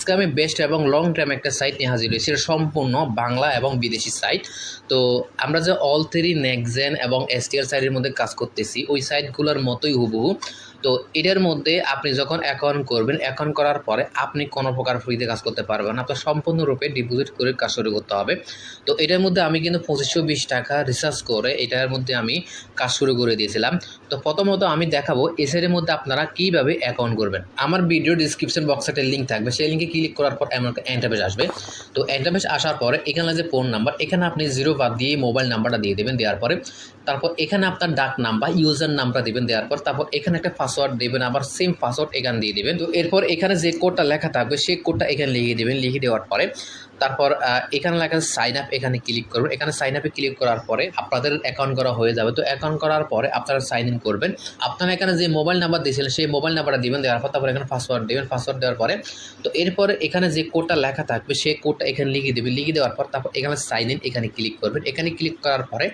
আজকে আমি বেস্ট এবং লং টাইম একটা সাইট নিয়ে হাজির হয়েছি। এটা সম্পূর্ণ বাংলা এবং বিদেশি সাইট তো আমরা যে অল থ্রি নেক্সেন এবং এসটিআর সাইটের মধ্যে কাজ করতেছি, ওই সাইটগুলোর মতোই হুবহু। তো এটার মধ্যে আপনি যখন অ্যাকাউন্ট করবেন অ্যাকাউন্ট করার পরে আপনি কোনো প্রকার ফ্রিতে কাজ করতে পারবেন আপনার সম্পূর্ণরূপে ডিপোজিট করে কাজ শুরু করতে হবে। তো এটার মধ্যে আমি কিন্তু পঁচিশশো বিশ টাকা রিচার্জ করে এটার মধ্যে আমি কাজ শুরু করে দিয়েছিলাম। তো প্রথমত আমি দেখাবো এসের মধ্যে আপনারা কীভাবে অ্যাকাউন্ট করবেন। আমার ভিডিও ডিসক্রিপশন বক্সে একটা লিঙ্ক থাকবে। সেই লিঙ্কে ক্লিক করার পর এমন একটা এন্টারপেজ আসবে। তো এন্টারপেজ আসার পরে এখানে যে ফোন নাম্বার এখানে আপনি জিরো বাদ দিয়ে মোবাইল নাম্বারটা দিয়ে দেবেন। দেওয়ার পরে তারপর এখানে আপনার ডাক নাম্বার ইউজার নামটা দিবেন দেওয়ার পর তারপর এখানে একটা পাসওয়ার্ড দেবেন, আবার সেম পাসওয়ার্ড এখানে দিয়ে দিবেন। তো এরপর এখানে যে কোডটা লেখা থাকবে, সেই কোডটা এখানে লিখে দেবেন লিখে দেওয়ার পরে তারপর এখানে লেখা সাইন আপ এখানে ক্লিক করবেন। এখানে সাইন আপে ক্লিক করার পরে আপনাদের অ্যাকাউন্ট করা হয়ে যাবে। তো অ্যাকাউন্ট করার পরে আপনারা সাইন ইন করবেন। আপনারা এখানে যে মোবাইল নাম্বার দিয়েছিলেন, সেই মোবাইল নাম্বারটা দিবেন, দেওয়ার পর তারপর এখানে পাসওয়ার্ড দেবেন। পাসওয়ার্ড দেওয়ার পরে তো এরপরে এখানে যে কোডটা লেখা থাকবে, সেই কোডটা এখানে লিখে দেবেন। লিখে দেওয়ার পর তারপর এখানে সাইন ইন এখানে ক্লিক করবেন। এখানে ক্লিক করার পরে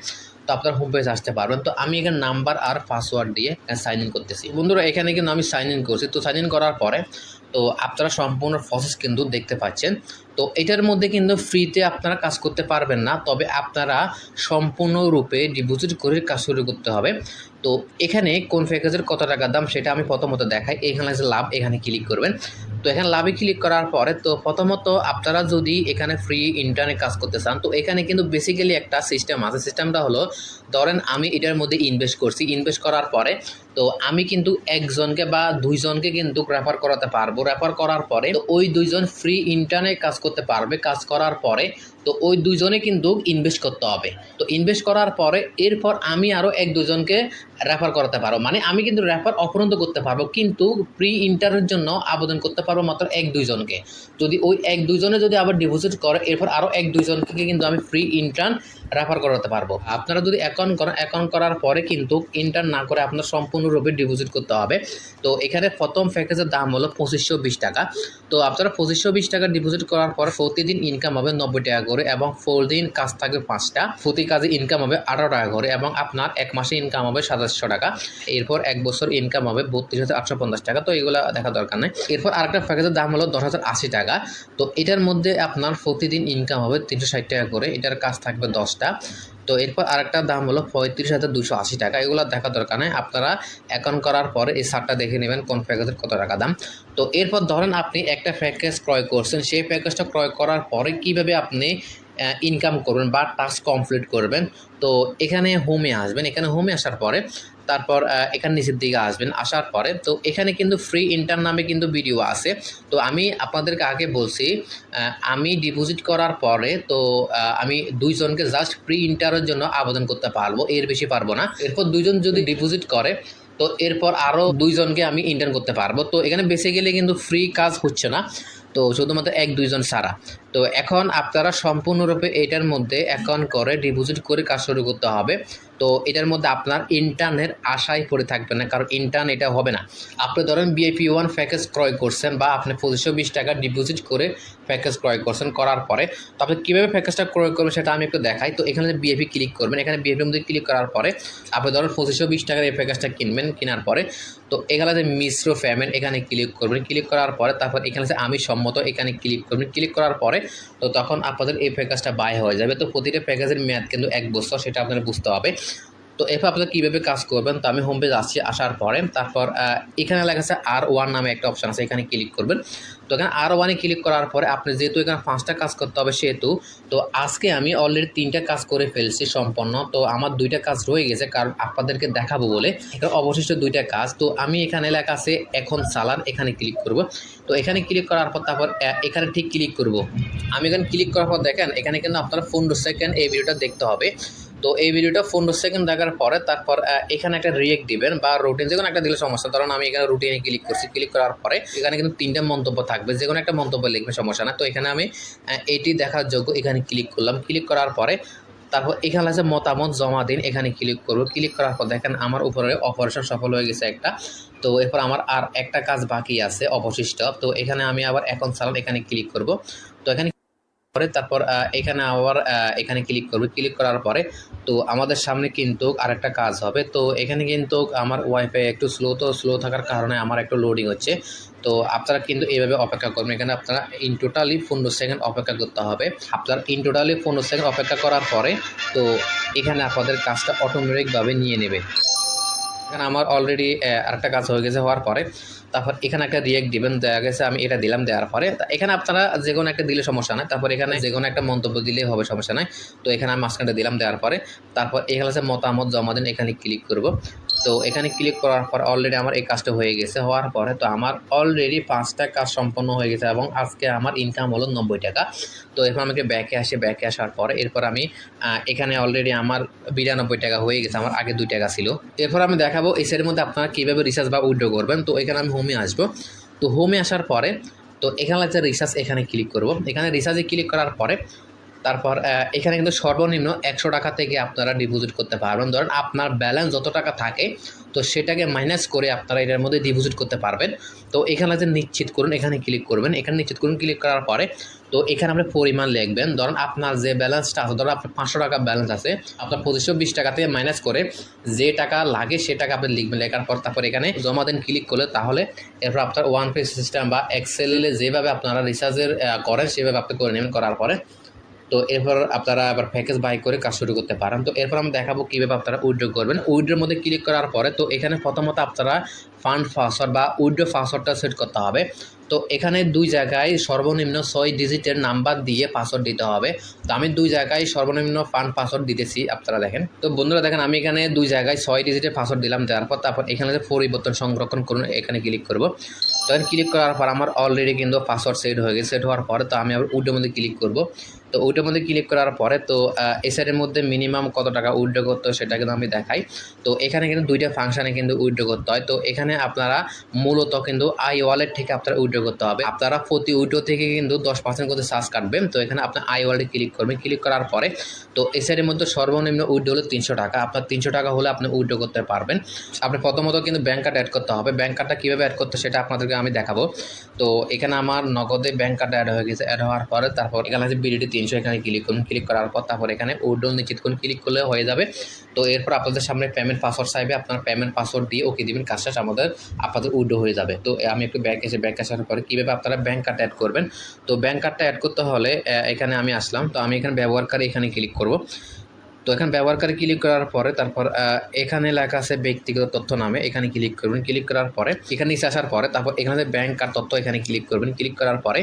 তো আপনার হোম পেজ আসতে পারবেন। তো আমি এখানে নাম্বার আর পাসওয়ার্ড দিয়ে সাইন ইন করতেছি। বন্ধুরা, এখানে কিন্তু আমি সাইন ইন করছি। তো সাইন ইন করার পরে, তো আপনারা সম্পূর্ণ প্রসেস কিন্তু দেখতে পাচ্ছেন। তো এটার মধ্যে কিন্তু ফ্রিতে আপনারা কাজ করতে পারবেন না। তবে আপনারা সম্পূর্ণরূপে ডিপোজিট করে কাজ শুরু করতে হবে। তো এখানে কোন প্যাকেজের কত টাকা দাম সেটা আমি প্রথমত দেখাই। এখানে যে লাভ, এখানে ক্লিক করবেন। তো এখানে লাভে ক্লিক করার পরে তো প্রথমত আপনারা যদি এখানে ফ্রি ইন্টারনেট কাজ করতে চান, তো এখানে কিন্তু বেসিক্যালি একটা সিস্টেম আছে। সিস্টেমটা হলো, ধরেন আমি এটার মধ্যে ইনভেস্ট করছি। ইনভেস্ট করার পরে তো আমি কিন্তু একজনকে বা দুইজনকে কিন্তু রেফার করাতে পারব। রেফার করার পরে ওই দুইজন ফ্রি ইন্টারনেট কাজ করতে পারবে। কাজ করার পরে তো ওই দুজনে কিন্তু ইনভেস্ট করতে হবে। তো ইনভেস্ট করার পরে এরপর আমি আরও এক দুজনকে রেফার করাতে পারব। মানে আমি কিন্তু রেফার অপরন্ত করতে পারব, কিন্তু প্রি ইন্টারের জন্য আবেদন করতে পারব মাত্র এক দুইজনকে। যদি ওই এক দুইজনে যদি আবার ডিপোজিট করে, এরপর আরও এক দুইজনকে কিন্তু আমি ফ্রি ইন্টার্ন রেফার করাতে পারব। আপনারা যদি অ্যাকাউন্ট করেন অ্যাকাউন্ট করার পরে কিন্তু ইন্টার্ন না করে আপনার সম্পূর্ণরূপে ডিপোজিট করতে হবে। তো এখানে প্রথম প্যাকেজের দাম হলো পঁচিশশো বিশ টাকা। তো আপনারা পঁচিশশো বিশ টাকা ডিপোজিট করার পর প্রতিদিন ইনকাম হবে নব্বই টাকা করে এবং ফোর দিন কাজ থাকবে পাঁচটা। প্রতি কাজে ইনকাম হবে আঠারো টাকা করে এবং আপনার এক মাসে ইনকাম হবে সাতাশশো টাকা। এরপর এক বছর ইনকাম হবে বত্রিশ হাজার আটশো পঞ্চাশ টাকা। তো এগুলো দেখা দরকার নেই। এরপর আরেকটা প্যাকেজের দাম হলো দশ হাজার আশি টাকা। তো এটার মধ্যে আপনার প্রতিদিন ইনকাম হবে তিনশো ষাট টাকা করে। এটার কাজ থাকবে দশটা তো এরপর আরেকটা দাম হলো পঁয়ত্রিশ হাজার দুশো আশি টাকা। এগুলো দেখা দরকার নেই। আপনারা অ্যাকাউন্ট করার পরে এই শার্টটা দেখে নেবেন কোন প্যাকেজের কত টাকা দাম। তো এরপর ধরেন আপনি একটা প্যাকেজ ক্রয় করছেন। সেই প্যাকেজটা ক্রয় করার পরে কীভাবে আপনি ইনকাম করবেন বা টাস্ক কমপ্লিট করবেন। তো এখানে হোমে আসবেন। এখানে হোমে আসার পরে তারপর এখানে নিচের দিকে আসবেন, আসার পরে, তো এখানে কিন্তু ফ্রি ইন্টার নামে কিন্তু ভিডিও আছে। তো আমি আপনাদেরকে আগে বলছি আমি ডিপোজিট করার পরে, তো আমি দুইজনকে জাস্ট ফ্রি ইন্টারের জন্য আবেদন করতে পারব, এর বেশি পারব না। এরপর দুইজন যদি ডিপোজিট করে, তো এরপর আরও দুইজনকে আমি ইন্টার্ন করতে পারব। তো এখানে বেসিক্যালি কিন্তু ফ্রি কাজ হচ্ছে না। তো শুধুমাত্র এক, দুইজন সারা। তো এখন আপনারা সম্পূর্ণরূপে এটার মধ্যে অ্যাকাউন্ট করে ডিপোজিট করে কাজ শুরু করতে হবে। তো এটার মধ্যে আপনার ইন্টার্নের আশায় পড়ে থাকবে না, কারণ ইন্টার্ন এটা হবে না। আপনি ধরেন বিআইপি ওয়ান প্যাকেজ ক্রয় করছেন বা আপনি পঁচিশশো বিশ টাকা ডিপোজিট করে প্যাকেজ ক্রয় করছেন করার পরে, তো আপনি কীভাবে প্যাকেজটা ক্রয় করবেন সেটা আমি একটু দেখাই। তো এখানে বিএপি ক্লিক করবেন, এখানে বিএপির মধ্যে ক্লিক করার পরে আপনি ধরেন পঁচিশশো বিশ টাকার এই প্যাকেজটা কিনবেন, কেনার পরে, তো এখানে মিশ্র পেমেন্ট এখানে ক্লিক করবেন। ক্লিক করার পরে তারপর এখানে আমি সম্মত এখানে ক্লিক করবেন। ক্লিক করার পরে তো তখন আপনাদের এই প্যাকেজটা বাই হয়ে যাবে। তো প্রতিটা প্যাকেজের মেয়াদ কিন্তু এক বছর, সেটা আপনারা বুঝতে হবে। তো এরপর আপনারা কীভাবে কাজ করবেন? তো আমি হোম পেজ আসছি, আসার পরে তারপর এখানে লেখা আছে আর ওয়ান নামে একটা অপশান আছে, এখানে ক্লিক করবেন। তো এখানে আর ওয়ানে ক্লিক করার পরে আপনি যেহেতু এখানে পাঁচটা কাজ করতে হবে সেহেতু, তো আজকে আমি অলরেডি তিনটা কাজ করে ফেলছি সম্পন্ন। তো আমার দুইটা কাজ রয়ে গেছে, কারণ আপনাদেরকে দেখাবো বলে। অবশিষ্ট দুইটা কাজ, তো আমি এখানে লেখা আছে এখন চালান, এখানে ক্লিক করব। তো এখানে ক্লিক করার পর তারপর এখানে ঠিক ক্লিক করব। আমি এখানে ক্লিক করার পর দেখেন, এখানে কিন্তু আপনার পনেরো সেকেন্ড এই ভিডিওটা দেখতে হবে। তো এই ভিডিওটা পনেরো সেকেন্ড দেখার পরে তারপর এখানে একটা রিয়েক্ট দিবেন বা রুটিন যে কোনো একটা দিলে সমস্যা। কারণ আমি এখানে রুটিনে ক্লিক করছি ক্লিক করার পরে এখানে কিন্তু তিনটা মন্তব্য থাকবে যে কোনো একটা মন্তব্য লিখবে, সমস্যা না। তো এখানে আমি এটি দেখার যোগ্য, এখানে ক্লিক করলাম। ক্লিক করার পরে তারপর এখানে আছে মতামত জমা দিন, এখানে ক্লিক করব। ক্লিক করার পর দেখেন আমার উপরে অপারেশন সফল হয়ে গেছে একটা। তো এরপর আমার আর একটা কাজ বাকি আছে, অবশিষ্ট। তো এখানে আমি আবার এখন চালান এখানে ক্লিক করব। তো এখানে পরে তারপর এখানে আবার এখানে ক্লিক করবে। ক্লিক করার পরে তো আমাদের সামনে কিন্তু আরেকটা কাজ হবে। তো এখানে কিন্তু আমার ওয়াইফাই একটু স্লো তো স্লো থাকার কারণে আমার একটু লোডিং হচ্ছে। তো আপনারা কিন্তু এইভাবে অপেক্ষা করবেন। এখানে আপনারা ইন টোটালি পনেরো সেকেন্ড অপেক্ষা করতে হবে। আপনার ইন টোটালি পনেরো সেকেন্ড অপেক্ষা করার পরে তো এখানে আপনাদের কাজটা অটোমেটিকভাবে নিয়ে নেবে। এখানে আমার অলরেডি আরেকটা কাজ হয়ে গেছে হওয়ার পরে। তারপর এখানে একটা রিয়েক্ট দিবেন দেওয়া গেছে আমি এটা দিলাম দেওয়ার পরে। তা এখানে আপনারা যে কোনো একটা দিলে সমস্যা নাই। তারপর এখানে যে কোনো একটা মন্তব্য দিলে হবে সমস্যা নাই। তো এখানে আমি মাঝখানটা দিলাম দেওয়ার পরে। তারপর এখানে আছে মতামত জমা দিন এখানে ক্লিক করব। তো এখানে ক্লিক করার পর অলরেডি আমার এই কাজটা হয়ে গেছে। হওয়ার পরে তো আমার অলরেডি পাঁচটা কাজ সম্পন্ন হয়ে গেছে এবং আজকে আমার ইনকাম হলো নব্বই টাকা। তো এরপর আমাকে ব্যাকে আসে ব্যাকে আসার পরে এরপর আমি এখানে অলরেডি আমার বিরানব্বই টাকা হয়ে গেছে, আমার আগে দুই টাকা ছিল। এরপর আমি দেখাবো এই মধ্যে আপনারা কীভাবে রিচার্জ বা উইড্রো করবেন। তো এখানে আমি হোমে আসব। তো হোমে আসার পরে তো এখানে লাগছে রিচার্জ এখানে ক্লিক করব। এখানে রিচার্জে ক্লিক করার পরে তারপর এখানে কিন্তু সর্বনিম্ন একশো টাকা থেকে আপনারা ডিপোজিট করতে পারবেন। ধরেন আপনার ব্যালেন্স যত টাকা থাকে, তো সেটাকে মাইনাস করে আপনারা এটার মধ্যে ডিপোজিট করতে পারবেন। তো এখানে যে নিশ্চিত করুন, এখানে ক্লিক করবেন। এখানে নিশ্চিত করুন ক্লিক করার পরে, তো এখানে আপনি পরিমাণ লিখবেন। ধরুন আপনার যে ব্যালেন্সটা আছে, ধরুন আপনার পাঁচশো টাকা ব্যালেন্স আছে, আপনার পঁচিশশো বিশ টাকা থেকে মাইনাস করে যে টাকা লাগে সে টাকা আপনি লিখবেন। লেখার পর তারপর এখানে জমা দেন ক্লিক করলে তাহলে এরপর আপনার ওয়ান পে সিস্টেম বা এক্সেলে যেভাবে আপনারা রিচার্জের করেন, সেভাবে আপনি করে নেবেন। করার পরে তো এরপর আপনারা আবার প্যাকেজ বাই করে কাজ শুরু করতে পারেন। তো এরপর আমি দেখাবো কীভাবে আপনারা উইড্রো করবেন। উইড্রোর মধ্যে ক্লিক করার পরে তো এখানে প্রথমত আপনারা ফান্ড পাসওয়ার্ড বা উইড্রো পাসওয়ার্ডটা সেট করতে হবে। তো এখানে দুই জায়গায় সর্বনিম্ন ছয় ডিজিটের নাম্বার দিয়ে পাসওয়ার্ড দিতে হবে। তো আমি দুই জায়গায় সর্বনিম্ন ফান্ড পাসওয়ার্ড দিতেছি, আপনারা দেখেন। তো বন্ধুরা দেখেন, আমি এখানে দুই জায়গায় ছয় ডিজিটের পাসওয়ার্ড দিলাম দেওয়ার পর তারপর এখানে যে পরিবর্তন সংরক্ষণ করুন, এখানে ক্লিক করব। তো এখানে ক্লিক করার পর আমার অলরেডি কিন্তু পাসওয়ার্ড সেট হয়ে গেছে সেট হওয়ার পরে তো আমি আবার উইড্রোর মধ্যে ক্লিক করব। তো ওইটার মধ্যে ক্লিক করার পরে তো সাইডের মধ্যে মিনিমাম কত টাকা উইড্রো করতে হয় সেটা কিন্তু আমি দেখাই। তো এখানে কিন্তু দুইটা ফাংশানে কিন্তু উইড্রো করতে হয়। তো এখানে আপনারা মূলত কিন্তু আই ওয়ালেট থেকে আপনারা উইড্রো করতে হবে। আপনারা প্রতি উইড্রো থেকে কিন্তু দশ পার্সেন্ট করে চার্জ কাটবেন। তো এখানে আপনার আই ওয়ালেটে ক্লিক করবেন। ক্লিক করার পরে তো এই মধ্যে সর্বনিম্ন উইড্রো হলো তিনশো টাকা। আপনার তিনশো টাকা হলে আপনি উইড্রো করতে পারবেন। আপনি প্রথমত কিন্তু ব্যাঙ্ক কার্ড অ্যাড করতে হবে। ব্যাঙ্ক কার্ডটা কীভাবে অ্যাড করতে সেটা আপনাদেরকে আমি দেখাবো। তো এখানে আমার নগদে ব্যাঙ্ক কার্ড অ্যাড হয়ে গেছে। অ্যাড হওয়ার পরে তারপর এখানে আছে বিডিটি তিনশো এখানে ক্লিক করুন। ক্লিক করার পর তারপর এখানে উইড্রো নিশ্চিত করুন। ক্লিক করলে হয়ে যাবে। তো এরপর আপনাদের সামনে পেমেন্ট পাসওয়ার্ড চাইবে। আপনার পেমেন্ট পাসওয়ার্ড দিয়ে ওকে দিবেন। কাজটা আপনাদের উইডো হয়ে যাবে। তো আমি একটু ব্যাংক এসে ব্যাংক আসার পরে কীভাবে আপনারা ব্যাঙ্ক কার্ড অ্যাড করবেন? তো ব্যাঙ্ক কার্ডটা অ্যাড করতে হলে এখানে আমি আসলাম। তো, আমি এখানে ব্যবহারকারী এখানে ক্লিক করব। তো, এখানে ব্যবহারকারী ক্লিক করার পরে তারপর এখানে লেখা আছে ব্যক্তিগত তথ্য নামে, এখানে ক্লিক করবেন। ক্লিক করার পরে, এখানে নিচে আসার পরে তারপর এখানে ব্যাংক কার্ড তথ্য এখানে ক্লিক করবেন। ক্লিক করার পরে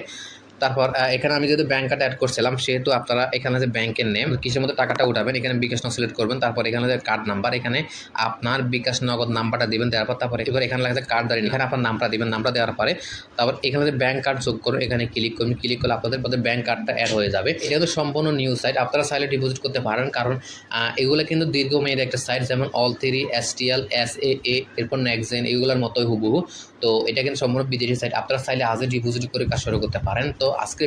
তারপর এখানে আমি যেহেতু ব্যাংক কার্ড অ্যাড করছিলাম, সেহেতু আপনারা এখানে যে ব্যাংকের নেম কিসের মধ্যে টাকাটা উঠাবেন, এখানে বিকাশ নগদ সিলেক্ট করবেন, তারপর এখানে যে কার্ড নাম্বার এখানে আপনার বিকাশ নগদ নাম্বারটা দিবেন, দেওয়ার পর তারপরে এবার এখানে লাগছে কার্ড দাঁড়িয়ে এখানে আপনার নামটা দিবেন, নামটা দেওয়ার পরে তারপর এখানে যে ব্যাংক কার্ড যোগ করুন, এখানে ক্লিক করুন ক্লিক করলে আপনাদের পথে ব্যাংক কার্ডটা অ্যাড হয়ে যাবে। এটা কিন্তু সম্পূর্ণ নিউ সাইট আপনারা চাইলে ডিপোজিট করতে পারেন, কারণ এগুলো কিন্তু দীর্ঘমেয়াদী একটা সাইট যেমন all three S T L S A A এরপর নেক্সেন এগুলোর মতোই হুবহু। তো এটা কিন্তু সম্পূর্ণ বিদেশি সাইট আপনারা চাইলে আজও ডিপোজিট করে কাজ শুরু করতে পারেন। তো আজকে